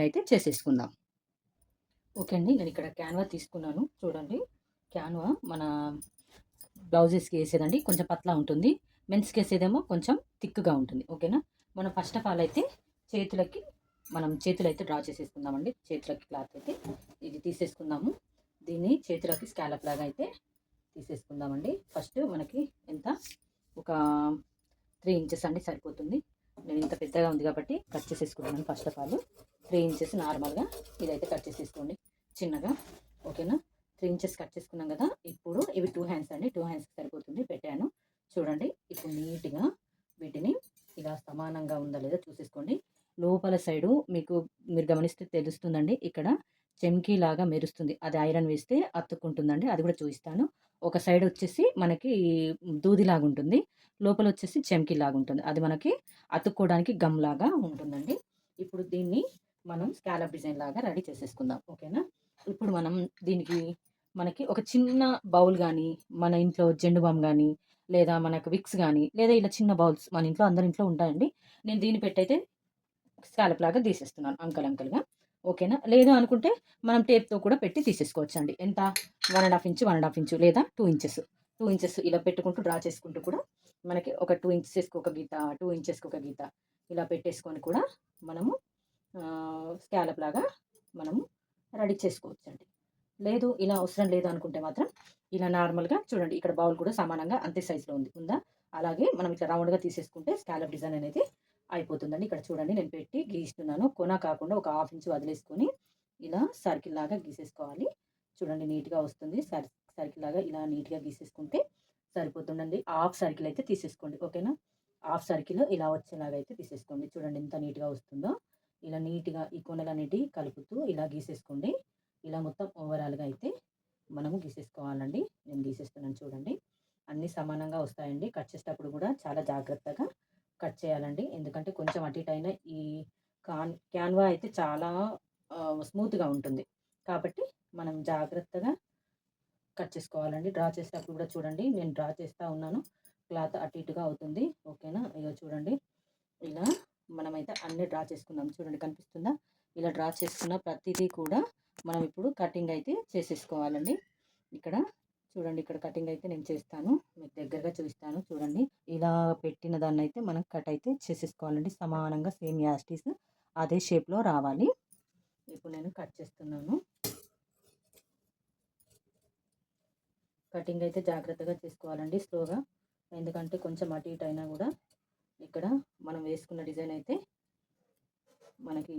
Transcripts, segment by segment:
అయితే చేసేసుకుందాం. ఓకే అండి. నేను ఇక్కడ క్యాన్వా తీసుకున్నాను. చూడండి. క్యాన్వా మన బ్లౌజెస్కి వేసేదండి కొంచెం పతలా ఉంటుంది. మెన్స్కి వేసేదేమో కొంచెం థిక్గా ఉంటుంది. ఓకేనా? మనం ఫస్ట్ ఆఫ్ ఆల్ అయితే చేతులకి మనం చేతులు అయితే డ్రా చేసేసుకుందామండి. చేతులకి క్లాత్ అయితే ఇది తీసేసుకుందాము. దీన్ని చేతులకి స్కాలప్ లాగా అయితే తీసేసుకుందామండి. ఫస్ట్ మనకి ఎంత? ఒక త్రీ ఇంచెస్ అండి సరిపోతుంది. నేను ఇంత పెద్దగా ఉంది కాబట్టి కట్ చేసేసుకుంటున్నాను first of all. Three inches నార్మల్గా ఇదైతే కట్ చేసేసుకోండి చిన్నగా ఓకేనా? త్రీ ఇంచెస్ కట్ చేసుకున్నాం కదా ఇప్పుడు ఇవి టూ హ్యాండ్స్ అండి. టూ హ్యాండ్స్కి సరిపోతుంది. పెట్టాను. చూడండి ఇప్పుడు నీట్గా వీటిని ఇలా సమానంగా ఉందా లేదా చూసేసుకోండి. లోపల సైడు మీకు మీరు గమనిస్తే తెలుస్తుందండి ఇక్కడ చెమ్కీ లాగా మెరుస్తుంది. అది ఐరన్ వేస్తే అతుక్కుంటుందండి. అది కూడా చూపిస్తాను. ఒక సైడ్ వచ్చేసి మనకి దూదిలాగా ఉంటుంది. లోపల వచ్చేసి చెమ్కీ లాగా ఉంటుంది. అది మనకి అతుక్కోవడానికి గమ్ లాగా ఉంటుందండి. ఇప్పుడు దీన్ని మనం స్కాలప్ డిజైన్ లాగా రెడీ చేసేసుకుందాం. ఓకేనా? ఇప్పుడు మనం దీనికి మనకి ఒక చిన్న బౌల్ కానీ మన ఇంట్లో జెండు బామ్ కానీ లేదా మనకు విక్స్ కానీ లేదా ఇలా చిన్న బౌల్స్ మన ఇంట్లో అందరి ఇంట్లో ఉంటాయండి. నేను దీన్ని పెట్టయితే స్కాలప్ లాగా తీసేస్తున్నాను అంకల్ అంకల్గా. ఓకేనా? లేదు అనుకుంటే మనం టేప్తో కూడా పెట్టి తీసేసుకోవచ్చు అండి ఎంత? One and half inch one and half inch లేదా టూ ఇంచెస్ టూ ఇంచెస్ ఇలా పెట్టుకుంటూ డ్రా చేసుకుంటూ కూడా మనకి ఒక టూ ఇంచెస్కి ఒక గీత టూ ఇంచెస్కి ఒక గీత ఇలా పెట్టేసుకొని కూడా మనము స్కాలప్ లాగా మనము రెడీ చేసుకోవచ్చు అండి లేదు ఇలా అవసరం లేదు అనుకుంటే మాత్రం ఇలా నార్మల్గా చూడండి ఇక్కడ బౌల్ కూడా సమానంగా అంతే సైజులో ఉంది. ఉందా? అలాగే మనం ఇట్లా రౌండ్గా తీసేసుకుంటే స్కాలప్ డిజైన్ అనేది అయిపోతుందండి. ఇక్కడ చూడండి నేను పెట్టి గీస్తున్నాను. కొన కాకుండా ఒక హాఫ్ ఇంచ్ వదిలేసుకొని ఇలా సర్కిల్ లాగా గీసేసుకోవాలి. చూడండి నీట్గా వస్తుంది. సర్ సర్కిల్ లాగా ఇలా నీట్గా గీసేసుకుంటే సరిపోతుందండి. హాఫ్ సర్కిల్ అయితే తీసేసుకోండి. ఓకేనా? హాఫ్ సర్కిల్ ఇలా వచ్చేలాగా అయితే తీసేసుకోండి. చూడండి ఎంత నీట్గా వస్తుందో. ఇలా నీట్గా ఈ కొనలన్నిటి కలుపుతూ ఇలా గీసేసుకోండి. ఇలా మొత్తం ఓవరాల్గా అయితే మనము గీసేసుకోవాలండి. నేను గీసేస్తున్నాను చూడండి. అన్నీ సమానంగా వస్తాయండి. కట్ చేసేటప్పుడు కూడా చాలా జాగ్రత్తగా కట్ చేయాలండి. ఎందుకంటే కొంచెం అటు ఇటు ఈ కాన్ క్యాన్వా అయితే చాలా స్మూత్గా ఉంటుంది. కాబట్టి మనం జాగ్రత్తగా కట్ చేసుకోవాలండి. డ్రా చేసేటప్పుడు కూడా చూడండి. నేను డ్రా చేస్తూ ఉన్నాను. క్లాత్ అటు ఇటుగా అవుతుంది. ఓకేనా? ఇక చూడండి. ఇలా మనమైతే అన్నీ డ్రా చేసుకుందాం. చూడండి కనిపిస్తుందా? ఇలా డ్రా చేసుకున్న ప్రతిదీ కూడా మనం ఇప్పుడు కటింగ్ అయితే చేసేసుకోవాలండి. ఇక్కడ చూడండి ఇక్కడ కటింగ్ అయితే నేను చేస్తాను. మీకు దగ్గరగా చూపిస్తాను. చూడండి ఇలా పెట్టిన దాన్ని అయితే మనం కట్ అయితే చేసేసుకోవాలండి. సమానంగా సేమ్ యాస్టీస్ అదే షేప్లో రావాలి. ఇప్పుడు నేను కట్ చేస్తున్నాను. కటింగ్ అయితే జాగ్రత్తగా చేసుకోవాలండి స్లోగా. ఎందుకంటే కొంచెం అటు ఇటు అయినా కూడా ఇక్కడ మనం వేసుకున్న డిజైన్ అయితే మనకి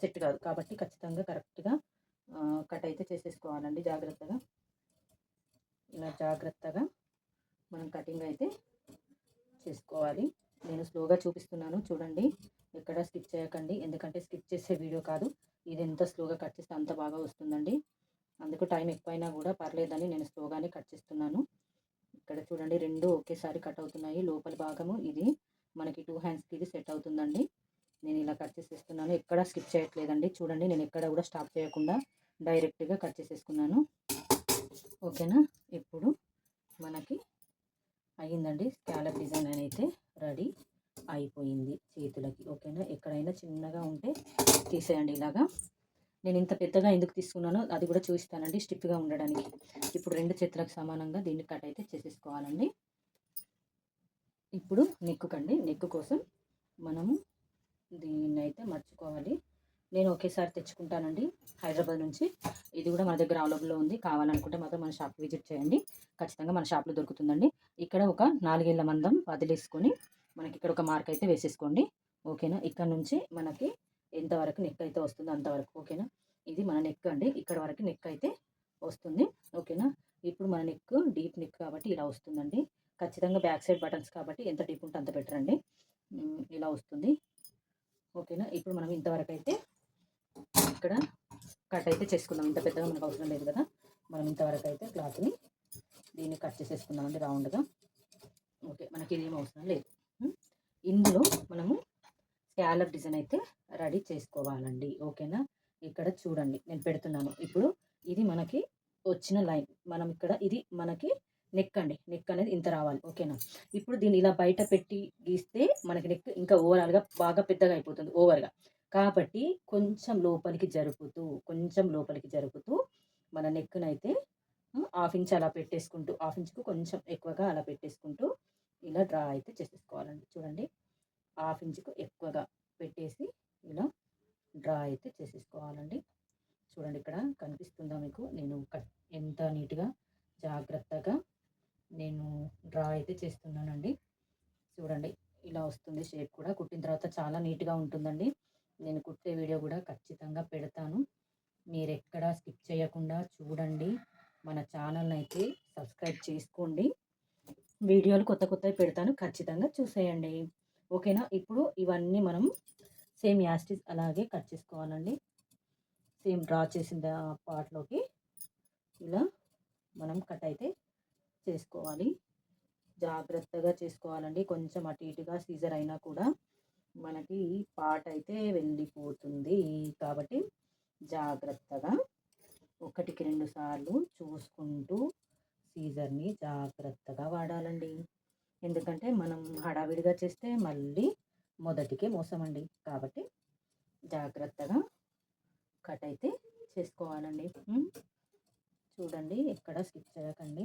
సెట్ కాదు. కాబట్టి ఖచ్చితంగా కరెక్ట్గా కట్ అయితే చేసేసుకోవాలండి జాగ్రత్తగా. ఇలా జాగ్రత్తగా మనం కటింగ్ అయితే చేసుకోవాలి. నేను స్లోగా చూపిస్తున్నాను చూడండి. ఎక్కడ స్కిప్ చేయకండి. ఎందుకంటే స్కిప్ చేసే వీడియో కాదు. ఇది ఎంత స్లోగా కట్ చేస్తే అంత బాగా వస్తుందండి. అందుకు టైం ఎక్కువైనా కూడా పర్లేదని నేను స్లోగానే కట్ చేస్తున్నాను. ఇక్కడ చూడండి రెండు ఒకేసారి కట్ అవుతున్నాయి. లోపల భాగము ఇది. మనకి టూ హ్యాండ్స్కి ఇది సెట్ అవుతుందండి. నేను ఇలా కట్ చేసేస్తున్నాను. ఎక్కడ స్కిప్ చేయట్లేదండి. చూడండి నేను ఎక్కడ కూడా స్టాప్ చేయకుండా డైరెక్ట్గా కట్ చేసేసుకున్నాను. ఓకేనా? ఇప్పుడు మనకి అయ్యిందండి స్కాలప్ డిజైన్ అయితే రెడీ అయిపోయింది చేతులకి. ఓకేనా? ఎక్కడైనా చిన్నగా ఉంటే తీసేయండి ఇలాగా. నేను ఇంత పెద్దగా ఎందుకు తీసుకున్నానో అది కూడా చూపిస్తానండి స్టిప్గా ఉండడానికి. ఇప్పుడు రెండు చేతులకు సమానంగా దీన్ని కట్ అయితే చేసేసుకోవాలండి. ఇప్పుడు నెక్కుకండి. నెక్కు కోసం మనము దీన్ని అయితే మర్చుకోవాలి. నేను ఒకేసారి తెచ్చుకుంటానండి హైదరాబాద్ నుంచి. ఇది కూడా మన దగ్గర అవైలబుల్లో ఉంది. కావాలనుకుంటే మాత్రం మన షాప్ విజిట్ చేయండి. ఖచ్చితంగా మన షాప్లో దొరుకుతుందండి. ఇక్కడ ఒక నాలుగేళ్ళ మందం వదిలేసుకొని మనకి ఇక్కడ ఒక మార్క్ అయితే వేసేసుకోండి. ఓకేనా? ఇక్కడ నుంచి మనకి ఎంతవరకు నెక్ అయితే వస్తుందో అంతవరకు. ఓకేనా? ఇది మన నెక్ అండి. ఇక్కడ వరకు నెక్ అయితే వస్తుంది. ఓకేనా? ఇప్పుడు మన నెక్ డీప్ నెక్ కాబట్టి ఇలా వస్తుందండి. ఖచ్చితంగా బ్యాక్ సైడ్ బటన్స్ కాబట్టి ఎంత డీప్ ఉంటే అంత బెటర్ అండి. ఇలా వస్తుంది. ఓకేనా? ఇప్పుడు మనం ఇంతవరకు అయితే ఇక్కడ కట్ అయితే చేసుకుందాం. ఇంత పెద్దగా మనకు అవసరం లేదు కదా. మనం ఇంతవరకు అయితే క్లాత్ని దీన్ని కట్ చేసేసుకుందామండి రౌండ్గా. ఓకే మనకి ఇదేం అవసరం లేదు. ఇందులో మనము స్కాలప్ డిజైన్ అయితే రెడీ చేసుకోవాలండి. ఓకేనా? ఇక్కడ చూడండి నేను పెడుతున్నాను. ఇప్పుడు ఇది మనకి వచ్చిన లైన్. మనం ఇక్కడ ఇది మనకి నెక్ అండి నెక్ అనేది ఇంత రావాలి ఓకేనా ఇప్పుడు దీన్ని ఇలా బయట పెట్టి గీస్తే మనకి నెక్ ఇంకా ఓవరాల్గా బాగా పెద్దగా అయిపోతుంది ఓవర్గా కాబట్టి కొంచెం లోపలికి జరుపుతూ కొంచెం లోపలికి జరుపుతూ మన నెక్‌నైతే హాఫ్ ఇంచ్ అలా పెట్టేసుకుంటూ హాఫ్ ఇంచ్‌కు కొంచెం ఎక్కువగా అలా పెట్టేసుకుంటూ ఇలా డ్రా అయితే చేసేసుకోవాలండి. చూడండి. హాఫ్ ఇంచ్‌కు ఎక్కువగా పెట్టేసి ఇలా డ్రా అయితే చేసేసుకోవాలండి. చూడండి ఇక్కడ కనిపిస్తుందా మీకు? నేను కట్ ఎంత నీట్‌గా జాగ్రత్తగా నేను డ్రా అయితే చేస్తున్నానండి. చూడండి. ఇలా వస్తుంది షేప్ కూడా. కుట్టిన తర్వాత చాలా నీట్‌గా ఉంటుందండి. నేను కుట్టే వీడియో కూడా ఖచ్చితంగా పెడతాను. మీరు ఎక్కడా స్కిప్ చేయకుండా చూడండి. మన ఛానల్ని అయితే సబ్స్క్రైబ్ చేసుకోండి. వీడియోలు కొత్త కొత్తవి పెడతాను. ఖచ్చితంగా చూసేయండి. ఓకేనా? ఇప్పుడు ఇవన్నీ మనం సేమ్ యాస్టిస్ అలాగే కట్ చేసుకోవాలండి. సేమ్ డ్రా చేసిన పార్ట్‌లోకి ఇలా మనం కట్ అయితే చేసుకోవాలి. జాగ్రత్తగా చేసుకోవాలండి. కొంచెం అటు ఇటుగా సీజర్ అయినా కూడా మనకి పాట అయితే వెళ్ళిపోతుంది. కాబట్టి జాగ్రత్తగా ఒకటికి రెండు సార్లు చూసుకుంటూ సీజర్‌ని జాగ్రత్తగా వాడాలండి. ఎందుకంటే మనం హడావిడిగా చేస్తే మళ్ళీ మొదటికే మోసమండి. కాబట్టి జాగ్రత్తగా కట్ అయితే చేసుకోవాలండి. చూడండి ఎక్కడ స్కిప్ చేయకండి.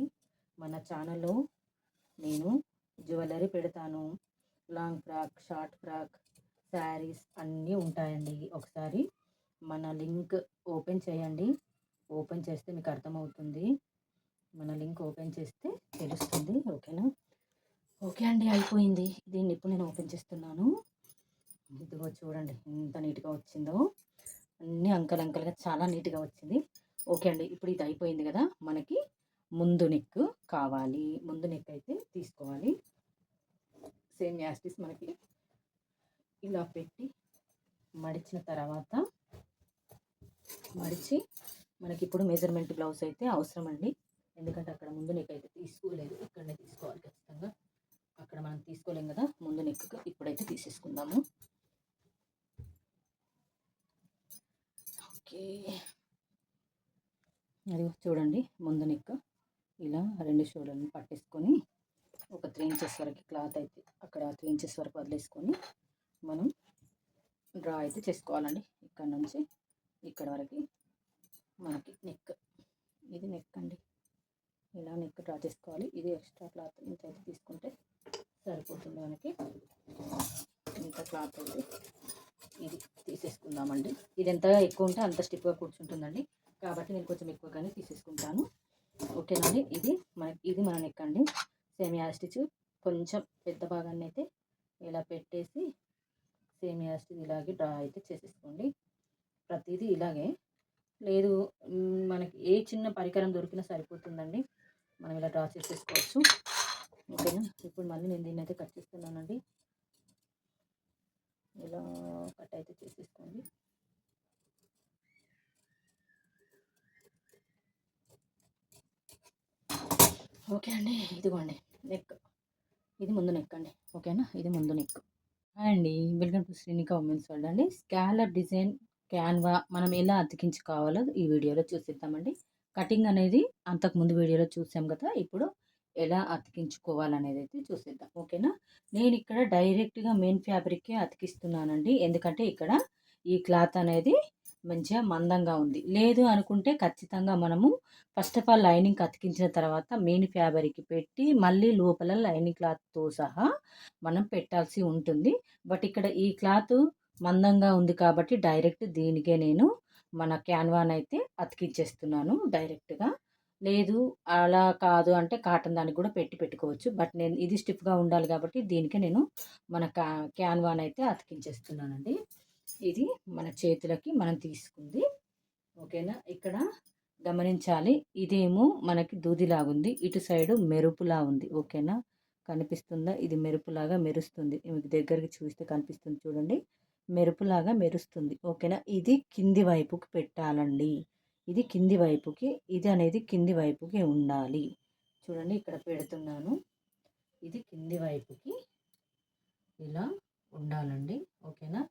మన ఛానల్‌లో నేను జ్యువెలరీ పెడతాను. Long frock, short frock, saris అన్నీ ఉంటాయండి. ఒకసారి మన లింక్ ఓపెన్ చేయండి. ఓపెన్ చేస్తే మీకు అర్థమవుతుంది. మన లింక్ ఓపెన్ చేస్తే తెలుస్తుంది. ఓకేనా? ఓకే అండి. అయిపోయింది. దీన్ని ఇప్పుడు నేను ఓపెన్ చేస్తున్నాను. ఇదిగో చూడండి ఎంత నీట్‌గా వచ్చిందో. అన్నీ అంకల్ అంకల్‌గా చాలా నీట్‌గా వచ్చింది. ఓకే అండి. ఇప్పుడు ఇది అయిపోయింది కదా మనకి ముందు నెక్ కావాలి. ముందు నెక్ అయితే తీసుకోవాలి. సేమ్ యాస్టిస్ మనకి ఇలా పెట్టి మడిచిన తర్వాత మడిచి మనకి ఇప్పుడు మెజర్‌మెంట్ బ్లౌజ్ అయితే అవసరం అండి. ఎందుకంటే అక్కడ ముందు నెక్ అయితే తీసుకోలేదు. ఇక్కడనే తీసుకోవాలి ఖచ్చితంగా. అక్కడ మనం తీసుకోలేం కదా ముందు నెక్కు ఇప్పుడైతే తీసేసుకుందాము. ఓకే. అది చూడండి ముందు నెక్ ఇలా రెండు షోల్డర్‌ని పట్టేసుకొని ఒక త్రీ ఇంచెస్ వరకు క్లాత్ అయితే అక్కడ త్రీ ఇంచెస్ వరకు వదిలేసుకొని మనం డ్రా అయితే చేసుకోవాలండి. ఇక్కడ నుంచి ఇక్కడ వరకి మనకి నెక్. ఇది నెక్ అండి. ఇలా నెక్ డ్రా చేసుకోవాలి. ఇది ఎక్స్ట్రా క్లాత్ ఇంత అయితే తీసుకుంటే సరిపోతుంది మనకి. ఇంత క్లాత్ అయితే ఇది తీసేసుకుందామండి. ఇది ఎంత ఎక్కువ ఉంటే అంత స్టిఫ్‌గా కూర్చుంటుందండి. కాబట్టి నేను కొంచెం ఎక్కువగానే తీసేసుకుంటాను. ఓకేనా అండి. ఇది మన ఇది మన నెక్ అండి. సేమియా స్టిచ్ కొంచెం పెద్ద భాగాన్ని అయితే ఇలా పెట్టేసి సేమియా స్టిచ్ ఇలాగే డ్రా అయితే చేసేసుకోండి. ప్రతిదీ ఇలాగే లేదు మనకి ఏ చిన్న పరికరం దొరికినా సరిపోతుందండి. మనం ఇలా డ్రా చేసేసుకోవచ్చు. ఓకేనా? ఇప్పుడు మళ్ళీ నేను దీన్నైతే కట్ చేస్తున్నానండి. ఇలా కట్ అయితే చేసేసుకోండి. ఓకే అండి. ఇదిగోండి నెక్. ఇది ముందు నెక్ అండి. ఓకేనా? ఇది ముందు నెక్. అండి. Welcome to Srinika women's world అండి. స్కాలర్ డిజైన్ క్యాన్వా మనం ఎలా అతికించుకోవాలో ఈ వీడియోలో చూసిద్దామండి కటింగ్ అనేది అంతకుముందు వీడియోలో చూసాం కదా! ఇప్పుడు ఎలా అతికించుకోవాలనేది అయితే చూసేద్దాం. ఓకేనా? నేను ఇక్కడ డైరెక్ట్‌గా మెయిన్ ఫ్యాబ్రిక్‌కే అతికిస్తున్నానండి. ఎందుకంటే ఇక్కడ ఈ క్లాత్ అనేది మంచిగా మందంగా ఉంది. లేదు అనుకుంటే ఖచ్చితంగా మనము ఫస్ట్ ఆఫ్ ఆల్ లైనింగ్ అతికించిన తర్వాత మెయిన్ ఫ్యాబ్రిక్ పెట్టి మళ్ళీ లోపల లైనింగ్ క్లాత్‌తో సహా మనం పెట్టాల్సి ఉంటుంది. బట్ ఇక్కడ ఈ క్లాత్ మందంగా ఉంది కాబట్టి డైరెక్ట్ దీనికే నేను మన క్యాన్వాన్ అయితే అతికించేస్తున్నాను డైరెక్ట్‌గా. లేదు అలా కాదు అంటే కాటన్ దానికి కూడా పెట్టి పెట్టుకోవచ్చు. బట్ నేను ఇది స్టిఫ్‌గా ఉండాలి కాబట్టి దీనికి నేను మన కా అయితే అతికించేస్తున్నానండి. ఇది మన చేతులకి మనం తీసుకుంది. ఓకేనా? ఇక్కడ గమనించాలి. ఇదేమో మనకి దూదిలాగుంది. ఇటు సైడు మెరుపులా ఉంది. ఓకేనా? కనిపిస్తుందా? ఇది మెరుపులాగా మెరుస్తుంది. మీకు దగ్గరికి చూస్తే కనిపిస్తుంది చూడండి. మెరుపులాగా మెరుస్తుంది. ఓకేనా? ఇది కింది వైపుకి పెట్టాలండి. ఇది కింది వైపుకి ఇది అనేది కింది వైపుకి ఉండాలి. చూడండి ఇక్కడ పెడుతున్నాను. ఇది కింది వైపుకి ఇలా ఉండాలండి. ఓకేనా?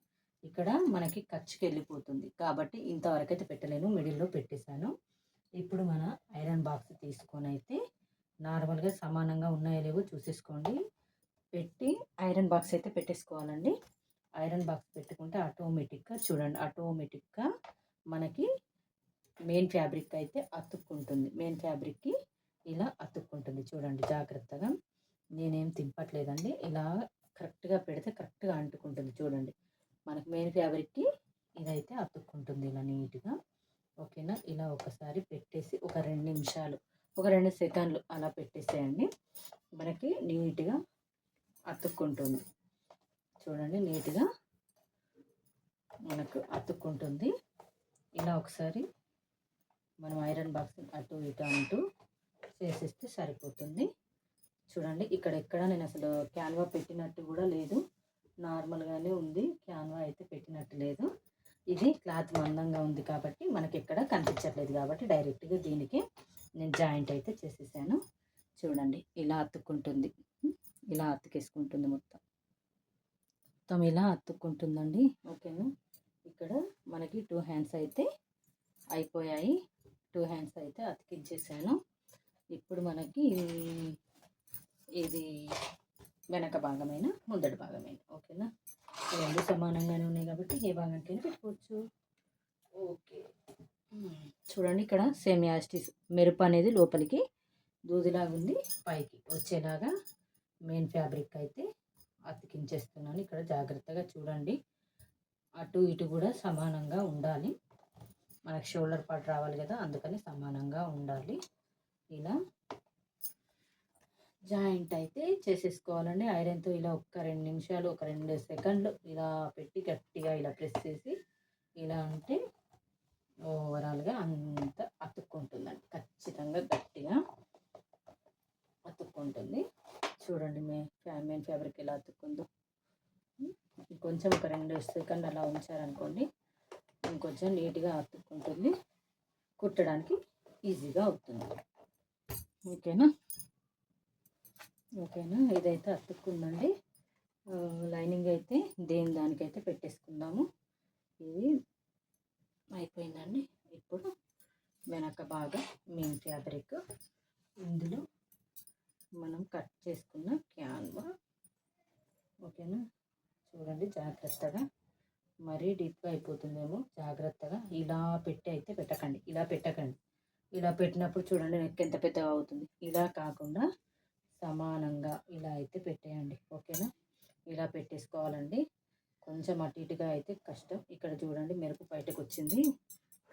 ఇక్కడ మనకి ఖర్చుకెళ్ళిపోతుంది. కాబట్టి ఇంతవరకైతే పెట్టలేను. మిడిల్‌లో పెట్టేశాను ఇప్పుడు మన ఐరన్ బాక్స్ తీసుకొని అయితే నార్మల్‌గా సమానంగా ఉన్నాయో లేవో చూసేసుకోండి. పెట్టి ఐరన్ బాక్స్ అయితే పెట్టేసుకోవాలండి. ఐరన్ బాక్స్ పెట్టుకుంటే ఆటోమేటిక్గా చూడండి ఆటోమేటిక్గా మనకి మెయిన్ ఫ్యాబ్రిక్ అయితే అతుక్కుంటుంది మెయిన్ ఫ్యాబ్రిక్కి ఇలా అతుక్కుంటుంది చూడండి జాగ్రత్తగా నేనేం తింపట్లేదండి ఇలా కరెక్ట్గా పెడితే కరెక్ట్గా అంటుకుంటుంది చూడండి మనకు మెయిన్ ఫ్యాబ్రిక్కి ఇదైతే అతుక్కుంటుంది ఇలా నీట్గా. ఓకేనా? ఇలా ఒకసారి పెట్టేసి ఒక రెండు నిమిషాలు ఒక రెండు సెకండ్లు అలా పెట్టేసేయండి. మనకి నీట్గా అతుక్కుంటుంది. చూడండి నీట్గా మనకు అతుక్కుంటుంది. ఇలా ఒకసారి మనం ఐరన్ బాక్స్ అటు ఇటు అంటూ చేసేస్తే సరిపోతుంది. చూడండి ఇక్కడ ఎక్కడ నేను అసలు క్యాన్వా పెట్టినట్టు కూడా లేదు. నార్మల్గానే ఉంది. క్యాన్వా అయితే పెట్టినట్టు లేదు. ఇది క్లాత్ మందంగా ఉంది కాబట్టి మనకి ఎక్కడ కనిపించట్లేదు కాబట్టి డైరెక్ట్గా దీనికి నేను జాయింట్ అయితే చేసేసాను. చూడండి ఇలా అతుక్కుంటుంది. ఇలా అతుకేసుకుంటుంది మొత్తం. మొత్తం ఇలా అతుక్కుంటుందండి. ఓకేనా? ఇక్కడ మనకి టూ హ్యాండ్స్ అయితే అయిపోయాయి. టూ హ్యాండ్స్ అయితే అతికించేసాను. ఇప్పుడు మనకి ఇది వెనక భాగమైన ముందటి భాగమైన. ఓకేనా? రెండు సమానంగానే ఉన్నాయి కాబట్టి ఏ భాగానికైనా పెట్టుకోవచ్చు. ఓకే. చూడండి ఇక్కడ సేమ్ యాస్టిస్ మెరుపు అనేది లోపలికి దూదిలాగా ఉంది పైకి వచ్చేలాగా మెయిన్ ఫ్యాబ్రిక్ అయితే అతికించేస్తున్నాను. ఇక్కడ జాగ్రత్తగా చూడండి. అటు ఇటు కూడా సమానంగా ఉండాలి. మనకు షోల్డర్ పార్ట్ రావాలి కదా అందుకని సమానంగా ఉండాలి. ఇలా జాయింట్ అయితే చేసేసుకోవాలండి. ఐరన్తో ఇలా ఒక్క రెండు నిమిషాలు ఒక రెండు సెకండ్లు ఇలా పెట్టి గట్టిగా ఇలా ప్రెస్ చేసి ఇలా అంటే ఓవరాల్గా అంత అతుక్కుంటుందండి. ఖచ్చితంగా గట్టిగా అతుక్కుంటుంది. చూడండి మే మెయిన్ ఫ్యాబ్రిక్ ఎలా అతుక్కుందో. ఇంకొంచెం ఒక రెండు సెకండ్ అలా ఉంచారనుకోండి ఇంకొంచెం నీట్గా అతుక్కుంటుంది. కుట్టడానికి ఈజీగా అవుతుంది. ఓకేనా? ఓకేనా ఇదైతే అతుక్కుందండి. లైనింగ్ అయితే దేని దానికైతే పెట్టేసుకుందాము. ఇది అయిపోయిందండి. ఇప్పుడు వెనక బాగా మెయిన్ ఫ్యాబ్రిక్. ఇందులో మనం కట్ చేసుకున్న క్యాన్వా. ఓకేనా? చూడండి జాగ్రత్తగా. మరీ డీప్గా అయిపోతుందేమో. జాగ్రత్తగా ఇలా పెట్టి అయితే పెట్టకండి. ఇలా పెట్టకండి. ఇలా పెట్టినప్పుడు చూడండి నెక్ ఎంత పెద్దగా అవుతుంది. ఇలా కాకుండా సమానంగా ఇలా అయితే పెట్టేయండి. ఓకేనా? ఇలా పెట్టేసుకోవాలండి. కొంచెం అటు ఇటుగా అయితే కష్టం. ఇక్కడ చూడండి మెరుపు బయటకు వచ్చింది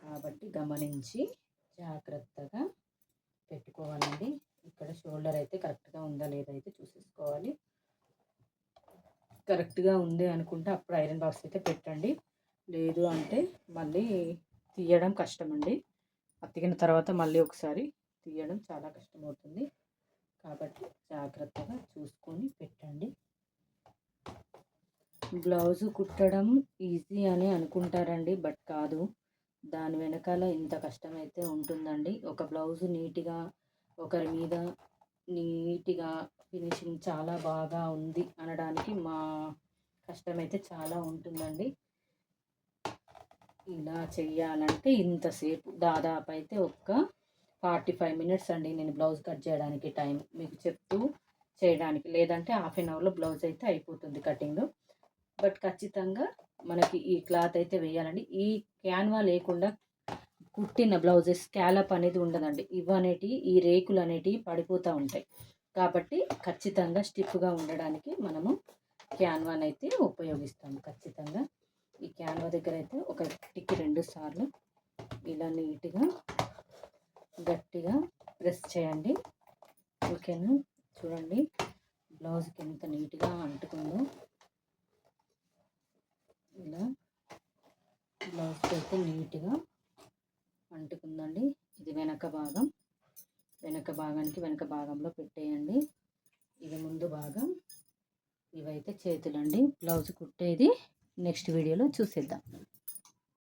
కాబట్టి గమనించి జాగ్రత్తగా పెట్టుకోవాలండి. ఇక్కడ షోల్డర్ అయితే కరెక్ట్గా ఉందా లేదా అయితే చూసేసుకోవాలి. కరెక్ట్గా ఉంది అనుకుంటే అప్పుడు ఐరన్ బాక్స్ అయితే పెట్టండి. లేదు అంటే మళ్ళీ తీయడం కష్టం అండి అతికిన తర్వాత మళ్ళీ ఒకసారి తీయడం చాలా కష్టమవుతుంది. కాబట్టి జాగ్రత్తగా చూసుకొని పెట్టండి. బ్లౌజ్ కుట్టడం ఈజీ అని అనుకుంటారండి బట్ కాదు. దాని వెనకాల ఇంత కష్టమైతే ఉంటుందండి. ఒక బ్లౌజు నీట్గా ఒకరి మీద నీట్గా ఫినిషింగ్ చాలా బాగా ఉంది అనడానికి మా కష్టమైతే చాలా ఉంటుందండి. ఇలా చెయ్యాలంటే ఇంతసేపు దాదాపు అయితే ఒక్క ఫార్టీ ఫైవ్ మినిట్స్ అండి నేను బ్లౌజ్ కట్ చేయడానికి టైం మీకు చెప్తూ చేయడానికి. లేదంటే హాఫ్ అన్ అవర్లో బ్లౌజ్ అయితే అయిపోతుంది కటింగ్. బట్ ఖచ్చితంగా మనకి ఈ క్లాత్ అయితే వేయాలండి. ఈ క్యాన్వా లేకుండా కుట్టిన బ్లౌజెస్ స్కాలప్ అనేది ఉండదండి. ఇవనేటి ఈ రేకులు అనేటివి పడిపోతూ ఉంటాయి. కాబట్టి ఖచ్చితంగా స్టిఫ్గా ఉండడానికి మనము క్యాన్వాన్ అయితే ఉపయోగిస్తాము ఖచ్చితంగా ఈ క్యాన్వా దగ్గర అయితే ఒక టిక్కి రెండు సార్లు ఇలా నీట్గా గట్టిగా ప్రెస్ చేయండి. ఓకేనా? చూడండి. బ్లౌజ్కి ఎంత నీట్గా అంటుకుందో. ఇలా బ్లౌజ్కి అయితే నీట్గా అంటుకుందండి. ఇది వెనక భాగం. వెనక భాగానికి వెనక భాగంలో పెట్టేయండి. ఇది ముందు భాగం. ఇవైతే చేతులండి. బ్లౌజ్ కుట్టేది. నెక్స్ట్ వీడియోలో చూసేద్దాం.